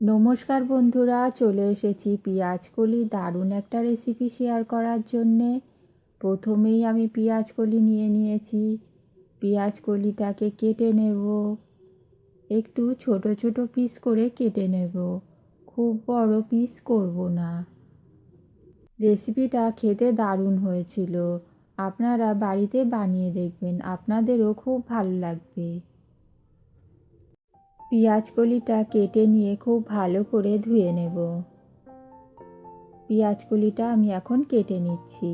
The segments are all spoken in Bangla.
নমস্কার বন্ধুরা, চলে এসেছি পেঁয়াজ কলি দারুণ একটা রেসিপি শেয়ার করার জন্যে। প্রথমেই আমি পেঁয়াজ কলি নিয়ে নিয়েছি। পেঁয়াজ কলিটাকে কেটে নেব। একটু ছোট ছোট পিস করে কেটে নেব। খুব বড় পিস করব না। রেসিপিটা খেতে দারুণ হয়েছিল। আপনারা বাড়িতে বানিয়ে দেখবেন। আপনাদেরও খুব ভালো লাগবে। পেঁয়াজ কলিটা কেটে নিয়ে খুব ভালো করে ধুয়ে নেব। পেঁয়াজ কলিটা আমি এখন কেটে নিচ্ছি।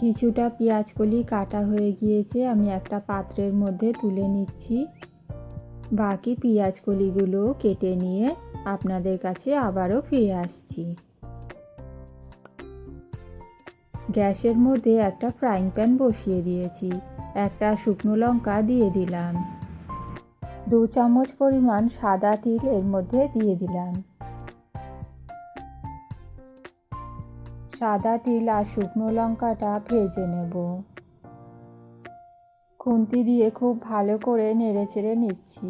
কিছুটা পেঁয়াজ কলি কাটা হয়ে গিয়েছে, আমি একটা পাত্রের মধ্যে তুলে নিচ্ছি। বাকি পেঁয়াজ কলিগুলো কেটে নিয়ে আপনাদের কাছে আবারও ফিরে আসছি। গ্যাসের মধ্যে একটা ফ্রাইং প্যান বসিয়ে দিয়েছি। একটা শুকনো লঙ্কা দিয়ে দিলাম। দু চামচ পরিমাণ সাদা তিল এর মধ্যে দিয়ে দিলাম। সাদা তিল আর শুকনো লঙ্কাটা ভেজে নেব। খুন্তি দিয়ে খুব ভালো করে নেড়ে চেড়ে নিচ্ছি।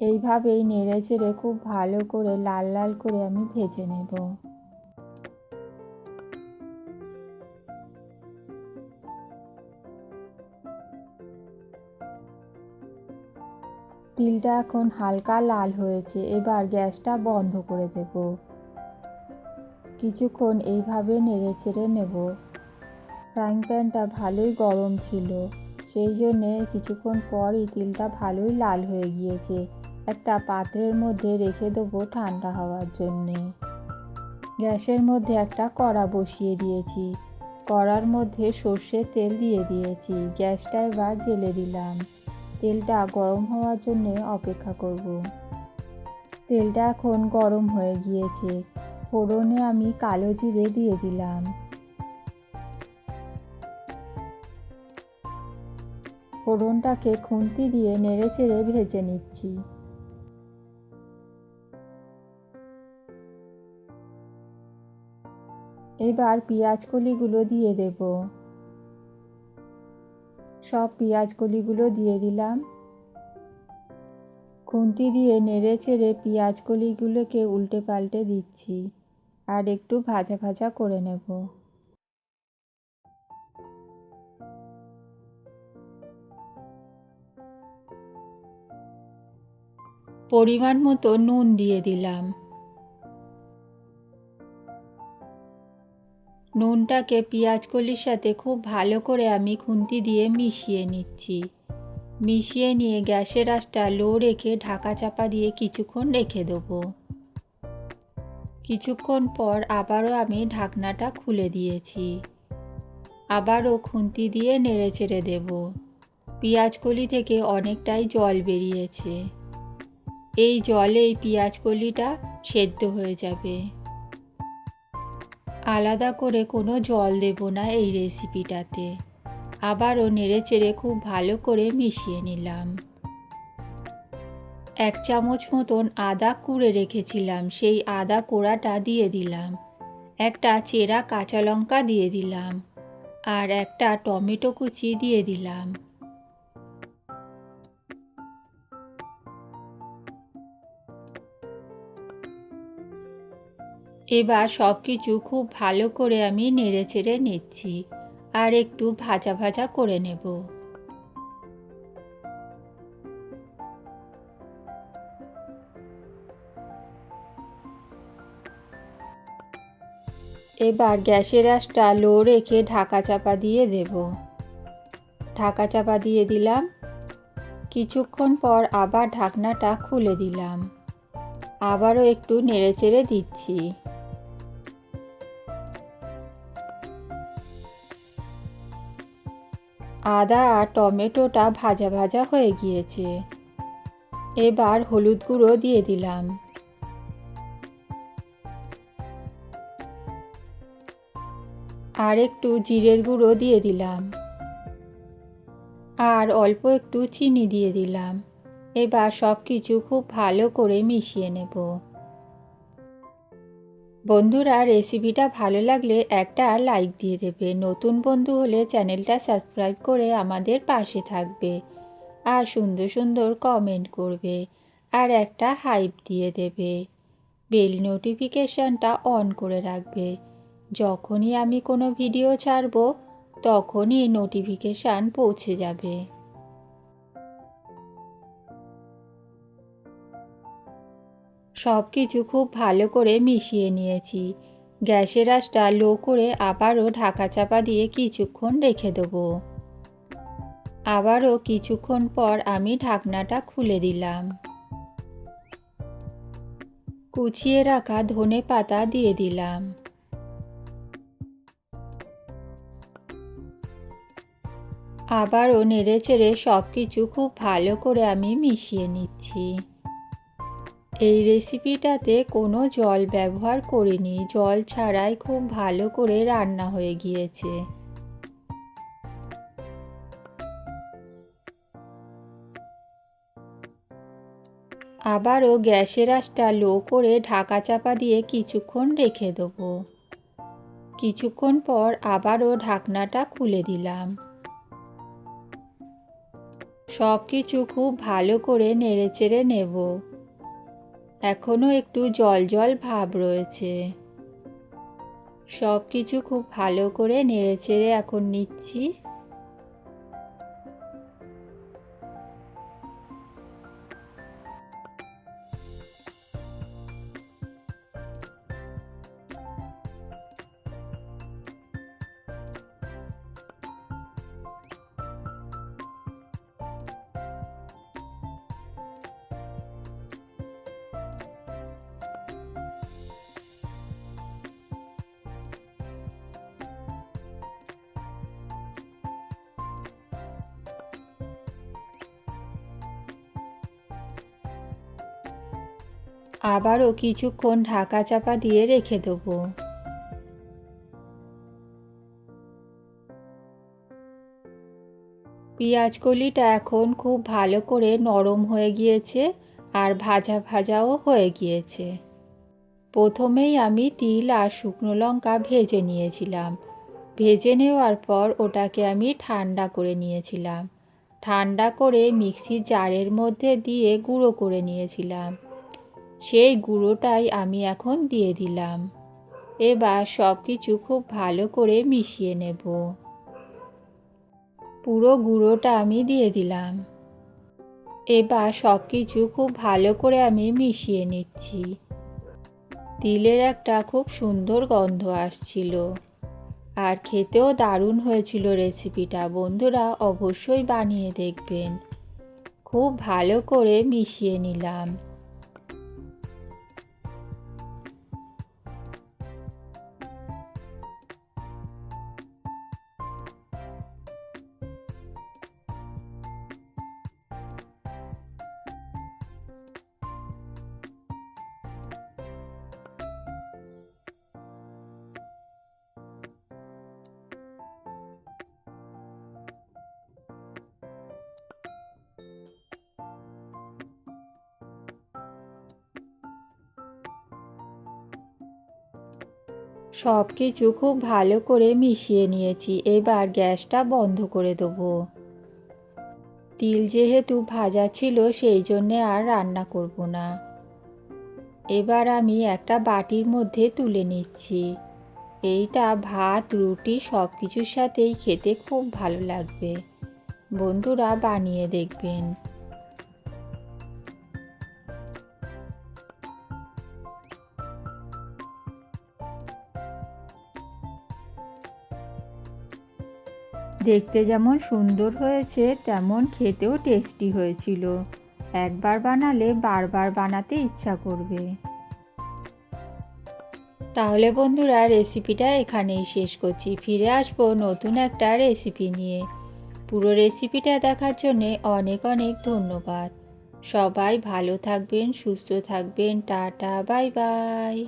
এইভাবেই নেড়ে চেড়ে খুব ভালো করে লাল লাল করে আমি ভেজে নেব। তিলটা এখন হালকা লাল হয়েছে, এবার গ্যাসটা বন্ধ করে দেব। কিছুক্ষণ এইভাবে নেড়ে চেড়ে নেব। ফ্রাইং প্যানটা ভালোই গরম ছিল, সেই জন্যে কিছুক্ষণ পরই তিলটা ভালোই লাল হয়ে গিয়েছে। একটা পাত্রের মধ্যে রেখে দেবো ঠান্ডা হওয়ার জন্যে। গ্যাসের মধ্যে একটা কড়া বসিয়ে দিয়েছি। কড়ার মধ্যে সর্ষের তেল দিয়ে দিয়েছি। গ্যাসটা এবার জেলে দিলাম। তেলটা গরম হওয়ার জন্যে অপেক্ষা করব। তেলটা এখন গরম হয়ে গিয়েছে। ফোড়নে আমি কালো জিরে দিয়ে দিলাম। ফোড়নটাকে খুন্তি দিয়ে নেড়ে চেড়ে ভেজে নিচ্ছি। এবার পেঁয়াজ কলিগুলো দিয়ে দেব। সব পেঁয়াজ কলিগুলো দিয়ে দিলাম। খুন্তি দিয়ে নেড়ে চেড়ে পেঁয়াজ কলিগুলোকে উল্টে পাল্টে দিচ্ছি, আর একটু ভাজা ভাজা করে নেব। পরিমাণ মতো নুন দিয়ে দিলাম। নুনটাকে পেঁয়াজ কলির সাথে খুব ভালো করে আমি খুন্তি দিয়ে মিশিয়ে নিচ্ছি। মিশিয়ে নিয়ে গ্যাসের আঁচটা লো রেখে ঢাকা চাপা দিয়ে কিছুক্ষণ রেখে দেবো। কিছুক্ষণ পর আবারও আমি ঢাকনাটা খুলে দিয়েছি। আবারও খুন্তি দিয়ে নেড়ে চেড়ে দেব। পেঁয়াজকলি থেকে অনেকটাই জল বেরিয়েছে। এই জলেই পেঁয়াজকলিটা সেদ্ধ হয়ে যাবে। আলাদা করে কোনো জল দেব না এই রেসিপিটাতে। আবারও নেড়ে চেড়ে খুব ভালো করে মিশিয়ে নিলাম। এক চামচ মতন আদা কুড়ে রেখেছিলাম, সেই আদা কোড়াটা দিয়ে দিলাম। একটা চেরা কাঁচা লঙ্কা দিয়ে দিলাম আর একটা টমেটো কুচি দিয়ে দিলাম। এবার সব কিছু খুব ভালো করে আমি নেড়ে চেড়ে নিচ্ছি। আর একটু ভাজা ভাজা করে নেব। এবার গ্যাসের আঁচটা লো রেখে ঢাকা চাপা দিয়ে দেব। ঢাকা চাপা দিয়ে দিলাম। কিছুক্ষণ পর আবার ঢাকনাটা খুলে দিলাম। আবারও একটু নেড়েচেড়ে দিচ্ছি। আদা আর টমেটোটা ভাজা ভাজা হয়ে গিয়েছে। এবার হলুদ গুঁড়ো দিয়ে দিলাম। আর একটু জিরের গুঁড়ো দিয়ে দিলাম। আর অল্প একটু চিনি দিয়ে দিলাম। এবার সব কিছু খুব ভালো করে মিশিয়ে নেব। বন্ধুরা রেসিপিটা ভালো লাগলে একটা লাইক দিয়ে দেবে। নতুন বন্ধু হলে চ্যানেলটা সাবস্ক্রাইব করে আমাদের পাশে থাকবে আর সুন্দর সুন্দর কমেন্ট করবে আর একটা হাইপ দিয়ে দেবে। বেল নোটিফিকেশানটা অন করে রাখবে। যখনই আমি কোনো ভিডিও ছাড়ব, তখনই নোটিফিকেশান পৌঁছে যাবে। সব কিছু খুব ভালো করে মিশিয়ে নিয়েছি। গ্যাসের আঁচটা লো করে আবারও ঢাকা চাপা দিয়ে কিছুক্ষণ রেখে দেবো। আবারও কিছুক্ষণ পর আমি ঢাকনাটা খুলে দিলাম। কুচিয়ে রাখা ধনে পাতা দিয়ে দিলাম। আবারও নেড়ে চেড়ে সব কিছু খুব ভালো করে আমি মিশিয়ে নিচ্ছি। এই রেসিপিটাতে কোনো জল ব্যবহার করিনি। জল ছাড়াই খুব ভালো করে রান্না হয়ে গিয়েছে। আবারও গ্যাসের আঁচটা লো করে ঢাকা চাপা দিয়ে কিছুক্ষণ রেখে দেবো। কিছুক্ষণ পর আবারও ঢাকনাটা খুলে দিলাম। সব কিছু খুব ভালো করে নেড়েচেড়ে নেব। এখনও একটু জল জল ভাব রয়েছে। সব কিছু খুব ভালো করে নেড়ে চেড়ে এখন নিচ্ছি। আবারও কিছুক্ষণ ঢাকা চাপা দিয়ে রেখে দেবো। পেঁয়াজ কলিটা এখন খুব ভালো করে নরম হয়ে গিয়েছে আর ভাজা ভাজাও হয়ে গিয়েছে। প্রথমেই আমি তিল আর শুকনো লঙ্কা ভেজে নিয়েছিলাম। ভেজে নেওয়ার পর ওটাকে আমি ঠান্ডা করে নিয়েছিলাম। ঠান্ডা করে মিক্সির জারের মধ্যে দিয়ে গুঁড়ো করে নিয়েছিলাম। সেই গুঁড়োটাই আমি এখন দিয়ে দিলাম। এবার সব কিছু খুব ভালো করে মিশিয়ে নেব। পুরো গুঁড়োটা আমি দিয়ে দিলাম। এবার সব কিছু খুব ভালো করে আমি মিশিয়ে নিচ্ছি। তিলের একটা খুব সুন্দর গন্ধ আসছিল। আর খেতেও দারুণ হয়েছিল রেসিপিটা, বন্ধুরা অবশ্যই বানিয়ে দেখবেন। খুব ভালো করে মিশিয়ে নিলাম। সব কিছু খুব ভালো করে মিশিয়ে নিয়েছি, এবার গ্যাসটা বন্ধ করে দেবো। তিল যেহেতু ভাজা ছিল, সেই জন্যে আর রান্না করব না। এবার আমি একটা বাটির মধ্যে তুলে নিচ্ছি। এইটা ভাত, রুটি সব কিছুর সাথেই খেতে খুব ভালো লাগবে। বন্ধুরা বানিয়ে দেখবেন। দেখতে যেমন সুন্দর হয়েছে, তেমন খেতেও টেস্টি হয়েছিল। একবার বানালে বারবার বানাতে ইচ্ছা করবে। তাহলে বন্ধুরা রেসিপিটা এখানেই শেষ করছি। ফিরে আসব নতুন একটা রেসিপি নিয়ে। পুরো রেসিপিটা দেখার জন্যে অনেক অনেক ধন্যবাদ। সবাই ভালো থাকবেন, সুস্থ থাকবেন। Tata bye bye